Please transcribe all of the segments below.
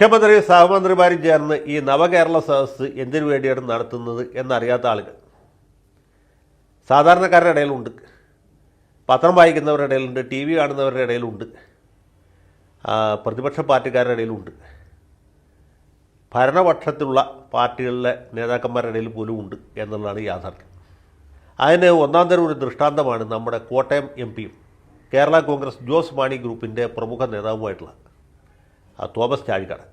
മുഖ്യമന്ത്രി സഹമന്ത്രിമാരും ചേർന്ന് ഈ നവകേരള സദസ്സ് എന്തിനു വേണ്ടിയാണ് നടത്തുന്നത് എന്നറിയാത്ത ആളുകൾ. സാധാരണക്കാരുടെ ഇടയിലുണ്ട്. പത്രം വായിക്കുന്നവരുടെ ഇടയിലുണ്ട് ടി വി കാണുന്നവരുടെ ഇടയിലുണ്ട്. പ്രതിപക്ഷ പാർട്ടിക്കാരുടെ ഇടയിലുണ്ട്. ഭരണപക്ഷത്തിലുള്ള പാർട്ടികളിലെ നേതാക്കന്മാരുടെ ഇടയിൽ പോലും ഉണ്ട് എന്നുള്ളതാണ് യാഥാർത്ഥ്യം. അതിന് ഒന്നാം തരം ഒരു ദൃഷ്ടാന്തമാണ് നമ്മുടെ കോട്ടയം എം പിയും കേരള കോൺഗ്രസ് ജോസ് മാണി ഗ്രൂപ്പിന്റെ പ്രമുഖ നേതാവുമായിട്ടുള്ള തോമസ് ചാഴികാടൻ.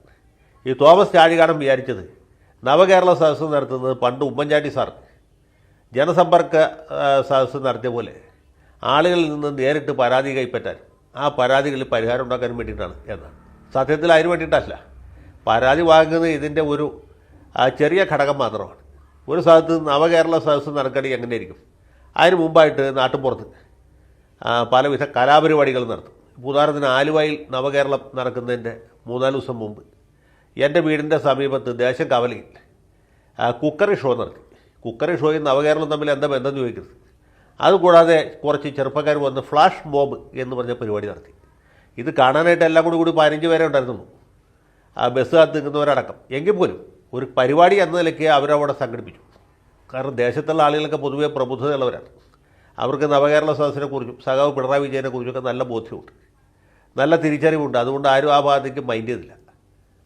ഈ തോമസ് ചാഴികാടൻ വിചാരിച്ചത് നവകേരള സദസ്സ് നടത്തുന്നത് പണ്ട് ഉമ്മൻചാണ്ടി സാർ ജനസമ്പർക്ക സദസ്സ് നടത്തിയ പോലെ. ആളുകളിൽ നിന്ന് നേരിട്ട് പരാതി കൈപ്പറ്റാൻ. ആ പരാതികളിൽ പരിഹാരം ഉണ്ടാക്കാൻ വേണ്ടിയിട്ടാണ് എന്നാണ്. സത്യത്തിൽ അതിന് വേണ്ടിയിട്ടല്ല. പരാതി വാങ്ങുന്നത് ഇതിന്റെ ഒരു ചെറിയ ഘടകം മാത്രമാണ്. ഒരു സ്ഥലത്ത് നവകേരള സദസ്സ് നടക്കണമെങ്കിൽ എങ്ങനെയായിരിക്കും? അതിന് മുമ്പായിട്ട് നാട്ടുപുറത്ത് പലവിധ കലാപരിപാടികൾ നടത്തും. ഉദാഹരണത്തിന് ആലുവയിൽ നവകേരളം നടക്കുന്നതിന്റെ മൂന്നാൽ ദിവസം മുമ്പ് എന്റെ വീടിന്റെ സമീപത്ത് ദേശം കവലയിൽ കുക്കറി ഷോ നടത്തി. കുക്കറി ഷോയും നവകേരളം തമ്മിൽ എന്താ ബന്ധം ചോദിക്കരുത്. അതുകൂടാതെ കുറച്ച് ചെറുപ്പക്കാർ വന്ന് ഫ്ലാഷ് മോബ് എന്ന് പറഞ്ഞ പരിപാടി നടത്തി. ഇത് കാണാനായിട്ട് എല്ലാം കൂടി കൂടി പതിനഞ്ച് പേരെ ഉണ്ടായിരുന്നുള്ളൂ. ആ ബസ് കാത്ത് നിൽക്കുന്നവരടക്കം. എങ്കിൽ പോലും ഒരു പരിപാടി എന്ന നിലയ്ക്ക് അവരവിടെ സംഘടിപ്പിച്ചു. കാരണം ദേശത്തുള്ള ആളുകളൊക്കെ പൊതുവേ പ്രബുദ്ധതയുള്ളവരാണ്. അവർക്ക് നവകേരള സദസ്സിനെക്കുറിച്ചും സഖാവ് പിണറായി വിജയനെക്കുറിച്ചും ഒക്കെ നല്ല ബോധ്യമുണ്ട്. നല്ല തിരിച്ചറിവുണ്ട്. അതുകൊണ്ട് ആരും ആ ഭാഗത്തേക്ക് മൈൻഡ് ചെയ്തില്ല.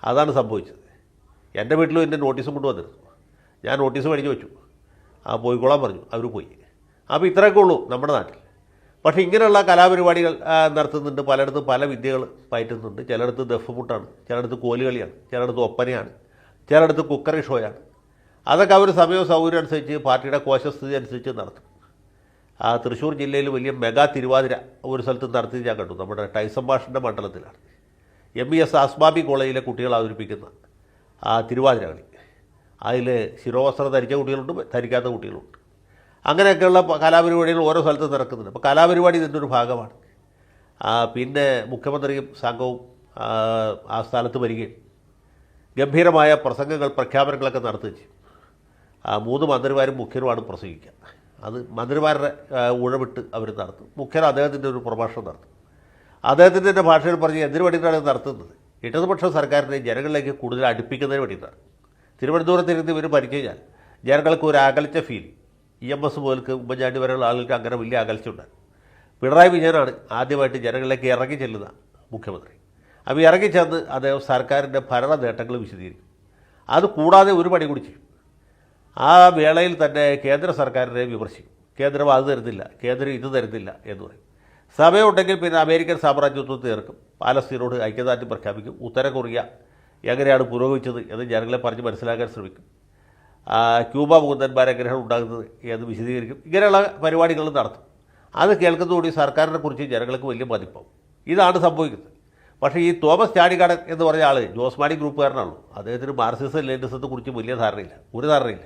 അതാണ് സംഭവിച്ചത്. എന്റെ വീട്ടിലും എന്റെ നോട്ടീസും കൊണ്ടുവന്നിരുന്നു. ഞാൻ നോട്ടീസ് മേടിച്ച് വെച്ചു. ആ പോയിക്കോളാൻ പറഞ്ഞു. അവർ പോയി. അപ്പോൾ ഇത്രയൊക്കെ ഉള്ളൂ നമ്മുടെ നാട്ടിൽ. പക്ഷേ ഇങ്ങനെയുള്ള കലാപരിപാടികൾ നടത്തുന്നുണ്ട്. പലയിടത്തും പല വിദ്യകൾ പയറ്റുന്നുണ്ട്. ചിലയിടത്ത് ദഫ്മുട്ടാണ് ചിലയിടത്ത് കോലുകളിയാണ് ചിലയിടത്ത് ഒപ്പനയാണ്. ചിലയിടത്ത് കുക്കറി ഷോയാണ്. അതൊക്കെ അവർ സമയവും സൗകര്യം അനുസരിച്ച് പാർട്ടിയുടെ കോശസ്ഥിതി അനുസരിച്ച് നടത്തും. ആ തൃശ്ശൂർ ജില്ലയിൽ വലിയ മെഗാ തിരുവാതിര ഒരു സ്ഥലത്ത് നടത്തി ഞാൻ കണ്ടു. നമ്മുടെ ടൈസം മാഷിന്റെ മണ്ഡലത്തിലാണ്. എം ബി എസ് ആസ്മാബി കോളേജിലെ കുട്ടികൾ അവതരിപ്പിക്കുന്ന ആ തിരുവാതിര കളി. അതിൽ ശിരോവസ്ത്രം ധരിച്ച കുട്ടികളുണ്ട് ധരിക്കാത്ത കുട്ടികളുണ്ട്. അങ്ങനെയൊക്കെയുള്ള കലാപരിപാടികൾ ഓരോ സ്ഥലത്ത് നടക്കുന്നുണ്ട്. അപ്പോൾ കലാപരിപാടി ഇതിന്റെ ഒരു ഭാഗമാണ്. പിന്നെ മുഖ്യമന്ത്രിയും സംഘവും ആ, സ്ഥലത്ത് വരികയും ഗംഭീരമായ പ്രസംഗങ്ങൾ പ്രഖ്യാപനങ്ങളൊക്കെ നടത്തുകയും ചെയ്യും. മൂന്ന് മന്ത്രിമാരും മുഖ്യനുമാണ് പ്രസംഗിക്കുക. അത് മന്ത്രിമാരുടെ ഊഴമിട്ട് അവർ നടത്തും. മുഖ്യൻ അദ്ദേഹത്തിന്റെ ഒരു പ്രഭാഷണം നടത്തും. അദ്ദേഹത്തിന്റെ തന്നെ ഭാഷയിൽ പറഞ്ഞ് എന്തിനു വേണ്ടിയിട്ടാണ് ഇത് നടത്തുന്നത്? ഇടതുപക്ഷ സർക്കാരിനെ ജനങ്ങളിലേക്ക് കൂടുതൽ അടുപ്പിക്കുന്നതിന് വേണ്ടിയിട്ടാണ്. തിരുവനന്തപുരത്തിരുന്ന് ഇവർ ഭരിച്ചു കഴിഞ്ഞാൽ ജനങ്ങൾക്ക് ഒരു അകൽച്ച ഫീൽ ഇ എം എസ് മുതൽക്ക് ഉമ്മൻചാണ്ടി വരെയുള്ള ആളുകൾക്ക് അങ്ങനെ വലിയ അകൽച്ച ഉണ്ടായിരുന്നു പിണറായി വിജയനാണ് ആദ്യമായിട്ട് ജനങ്ങളിലേക്ക് ഇറങ്ങി ചെല്ലുന്ന മുഖ്യമന്ത്രി. അപ്പോൾ ഇറങ്ങി ചെന്ന് അദ്ദേഹം സർക്കാരിന്റെ ഭരണ നേട്ടങ്ങൾ വിശദീകരിക്കും. അത് കൂടാതെ ഒരു പണി കൂടി ചെയ്യും. ആ വേളയിൽ തന്നെ കേന്ദ്ര സർക്കാരിനെ വിമർശിക്കും. കേന്ദ്രം അത് തരുന്നില്ല കേന്ദ്രം ഇത് തരുന്നില്ല എന്ന് പറയും. സമയമുണ്ടെങ്കിൽ പിന്നെ അമേരിക്കൻ സാമ്രാജ്യത്വം തീർക്കും. പാലസ്തീനോട് ഐക്യദാർഢ്യം പ്രഖ്യാപിക്കും. ഉത്തര കൊറിയ എങ്ങനെയാണ് പുരോഗമിച്ചത് എന്ന് ജനങ്ങളെ പറഞ്ഞ് മനസ്സിലാക്കാൻ ശ്രമിക്കും. ക്യൂബ മുകുന്ദന്മാർ എങ്ങനെയാണ് ഉണ്ടാകുന്നത് എന്ന് വിശദീകരിക്കും. ഇങ്ങനെയുള്ള പരിപാടികൾ നടത്തും. അത് കേൾക്കുന്നതുകൂടി സർക്കാരിനെ കുറിച്ച് ജനങ്ങൾക്ക് വലിയ മതിപ്പാവും. ഇതാണ് സംഭവിക്കുന്നത്. പക്ഷേ ഈ തോമസ് ചാടിക്കാടൻ എന്ന് പറഞ്ഞ ആൾ ജോസ് മാണി ഗ്രൂപ്പുകാരനാണല്ലോ. അദ്ദേഹത്തിന് മാർക്സിസം ലെനിസത്തെ കുറിച്ച് വലിയ ധാരണയില്ല. ഒരു ധാരണയില്ല.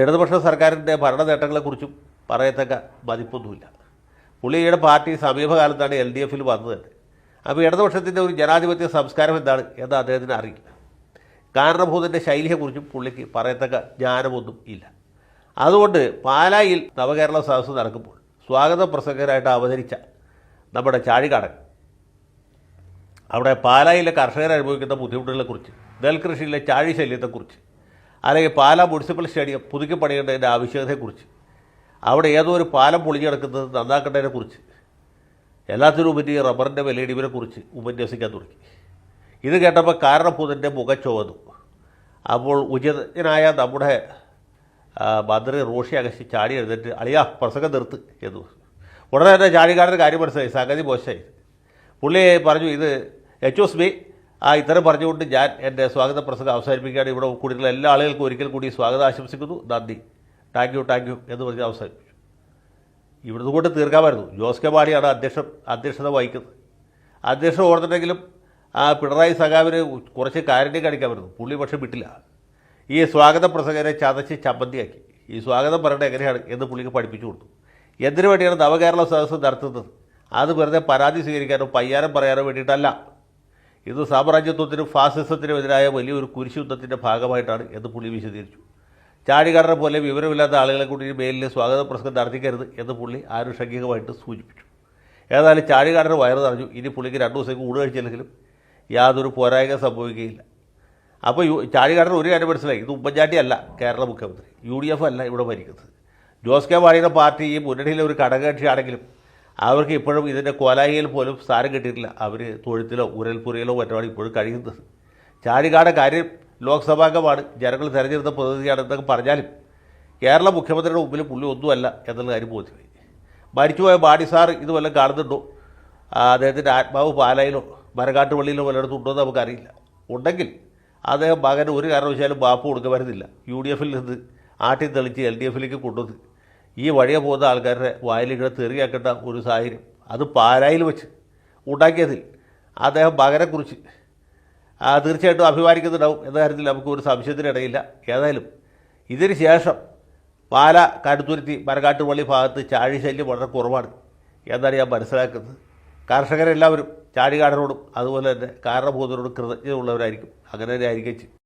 ഇടതുപക്ഷ സർക്കാരിന്റെ ഭരണ നേട്ടങ്ങളെക്കുറിച്ചും പറയത്തക്ക മതിപ്പൊന്നുമില്ല. പുള്ളിയുടെ പാർട്ടി സമീപകാലത്താണ് എൽ ഡി എഫിൽ വന്നത്. തന്നെ അപ്പോൾ ഇടതുപക്ഷത്തിന്റെ ഒരു ജനാധിപത്യ സംസ്കാരം എന്താണ് എന്ന് അദ്ദേഹത്തിന് അറിയില്ല. കാരണഭൂതന്റെ ശൈലിയെക്കുറിച്ചും പുള്ളിക്ക് പറയത്തക്ക ജ്ഞാനമൊന്നും ഇല്ല. അതുകൊണ്ട് പാലായിൽ നവകേരള സദസ്സ് നടക്കുമ്പോൾ സ്വാഗത പ്രസംഗരായിട്ട് അവതരിച്ച നമ്മുടെ ചാഴികാടൻ അവിടെ പാലായിലെ കർഷകർ അനുഭവിക്കുന്ന ബുദ്ധിമുട്ടുകളെക്കുറിച്ച് നെൽകൃഷിയിലെ ചാഴി ശല്യത്തെക്കുറിച്ച് അല്ലെങ്കിൽ പാലാ മുനിസിപ്പൽ സ്റ്റേഡിയം പുതുക്കി പണിയേണ്ടതിന്റെ ആവശ്യകതയെക്കുറിച്ച് അവിടെ ഏതോ ഒരു പാലം പൊളിഞ്ഞു കിടക്കുന്നത് നന്നാക്കേണ്ടതിനെക്കുറിച്ച് എല്ലാത്തിനും ഉപരി റബ്ബറിന്റെ വിലയിടിവിനെക്കുറിച്ച് ഉപന്യസിക്കാൻ തുടങ്ങി. ഇത് കേട്ടപ്പോൾ കാരണഭൂതന്റെ മുഖം ചുവന്നു. അപ്പോൾ ഉചിതനായ നമ്മുടെ മന്ത്രി റോഷി അകശി ചാടി എഴുന്നിട്ട് അളിയാ പ്രസംഗം നിർത്ത് എന്ന്. ഉടനെ തന്നെ ചാടിക്കാരന്റെ കാര്യം മനസ്സിലായി. സംഗതി മോശമായി. പുള്ളി പറഞ്ഞു ഇത് എച്ച് എസ് ബി ആ ഇത്തരം പറഞ്ഞുകൊണ്ട് ഞാൻ എന്റെ സ്വാഗത പ്രസംഗം അവസാനിപ്പിക്കുകയാണ്. ഇവിടെ കൂടിയിട്ടുള്ള എല്ലാ ആളുകൾക്കും ഒരിക്കൽ കൂടി സ്വാഗതം ആശംസിക്കുന്നു നന്ദി. താങ്ക് യു താങ്ക് യു എന്ന് പറഞ്ഞ് അവസാനിപ്പിച്ചു ഇവിടുന്ന് കൊണ്ട് തീർക്കാമായിരുന്നു. ജോസ് കെ മാണിയാണ് അധ്യക്ഷ അധ്യക്ഷത വഹിക്കുന്നത്. അധ്യക്ഷൻ ഓർത്തിട്ടെങ്കിലും ആ പിണറായി സഖാവിന് കുറച്ച് കാരുണ്യം കാണിക്കാമായിരുന്നു. പുള്ളി പക്ഷെ വിട്ടില്ല. ഈ സ്വാഗത പ്രസംഗനെ ചതച്ച് ചമ്മന്തിയാക്കി. ഈ സ്വാഗതം പറയേണ്ടത് എങ്ങനെയാണ് എന്ന് പുള്ളിക്ക് പഠിപ്പിച്ചു കൊടുത്തു. എന്തിനു വേണ്ടിയാണ് നവകേരള സദസ്സ് നടത്തുന്നത്? അത് വെറുതെ പരാതി സ്വീകരിക്കാനോ പയ്യാരം പറയാനോ വേണ്ടിയിട്ടല്ല. ഇത് സാമ്രാജ്യത്വത്തിനും ഫാസിസത്തിനും എതിരായ വലിയൊരു കുരിശുദ്ധത്തിന്റെ ഭാഗമായിട്ടാണ് എന്ന് പുള്ളി വിശദീകരിച്ചു. ചാടികാരനെ പോലെ വിവരമില്ലാത്ത ആളുകളെ കൂടി മേലിൽ സ്വാഗത പ്രസംഗം നടത്തിക്കരുത് എന്ന് പുള്ളി ആനുഷംഗികമായിട്ട് സൂചിപ്പിച്ചു. ഏതായാലും ചാഴികാരന്റെ വയറ് നിറഞ്ഞു. ഇനി പുള്ളിക്ക് രണ്ട് ദിവസം കൂട് കഴിച്ചില്ലെങ്കിലും യാതൊരു പോരായ്മ സംഭവിക്കുകയില്ല. അപ്പോൾ യു ചാഴികാരൻ ഒരു കാര്യം മനസ്സിലായി. ഇത് ഉമ്മൻചാണ്ടി അല്ല കേരള മുഖ്യമന്ത്രി. യു ഡി എഫ് അല്ല ഇവിടെ ഭരിക്കുന്നത്. ജോസ് കെ മാണിയുടെ പാർട്ടി ഈ മുന്നണിയിലെ ഒരു ഘടകകക്ഷിയാണെങ്കിലും അവർക്ക് ഇപ്പോഴും ഇതിന്റെ കോലായിയിൽ പോലും സ്ഥാനം കിട്ടിയിട്ടില്ല. അവർ തൊഴുത്തിലോ ഉരൽപുരയിലോ മറ്റുമാണ് ഇപ്പോഴും കഴിയുന്നത്. ചാഴികാടൻ കാര്യം ലോക്സഭാംഗമാണ്. ജനങ്ങൾ തിരഞ്ഞെടുത്ത പ്രതിനിധിയാണ് എന്നൊക്കെ പറഞ്ഞാലും കേരള മുഖ്യമന്ത്രിയുടെ മുമ്പിൽ പുള്ളി ഒന്നുമല്ല എന്നുള്ള കാര്യം ബോധ്യമായി. മരിച്ചുപോയ ബാഡി സാർ ഇത് വല്ലതും കാണുന്നുണ്ടോ? അദ്ദേഹത്തിന്റെ ആത്മാവ് പാലായിലോ മരകാട്ടുപള്ളിയിലോ വല്ലയിടത്തും ഉണ്ടോ എന്ന് നമുക്കറിയില്ല. ഉണ്ടെങ്കിൽ അദ്ദേഹം മകന് ഒരു കാരണവശാലും ബാപ്പ് കൊടുക്കാൻ വരുന്നില്ല. യു ഡി എഫിൽ നിന്ന് ആട്ടി തെളിച്ച് എൽ ഡി എഫിലേക്ക് കൊണ്ടുവന്ന് ഈ വഴിയെ പോകുന്ന ആൾക്കാരുടെ വായിലിങ്ങനെ തെറിയാക്കേണ്ട ഒരു സാഹചര്യം അത് പാലായിൽ വെച്ച് ഉണ്ടാക്കിയതിൽ അദ്ദേഹം മകനെക്കുറിച്ച് തീർച്ചയായിട്ടും അഭിമാനിക്കുന്നുണ്ടാവും എന്ന കാര്യത്തിൽ നമുക്ക് ഒരു സംശയത്തിനിടയില്ല. ഏതായാലും ഇതിന് ശേഷം പാല കടുത്തുരുത്തി മരക്കാട്ടുപള്ളി ഭാഗത്ത് ചാഴി ശല്യം വളരെ കുറവാണ് എന്നാണ് ഞാൻ മനസ്സിലാക്കുന്നത്. കർഷകരെല്ലാവരും ചാഴികാടനോടും അതുപോലെ തന്നെ കാരണഭൂതരോടും കൃതജ്ഞതയുള്ളവരായിരിക്കും. അങ്ങനെ തന്നെ ആയിരിക്കും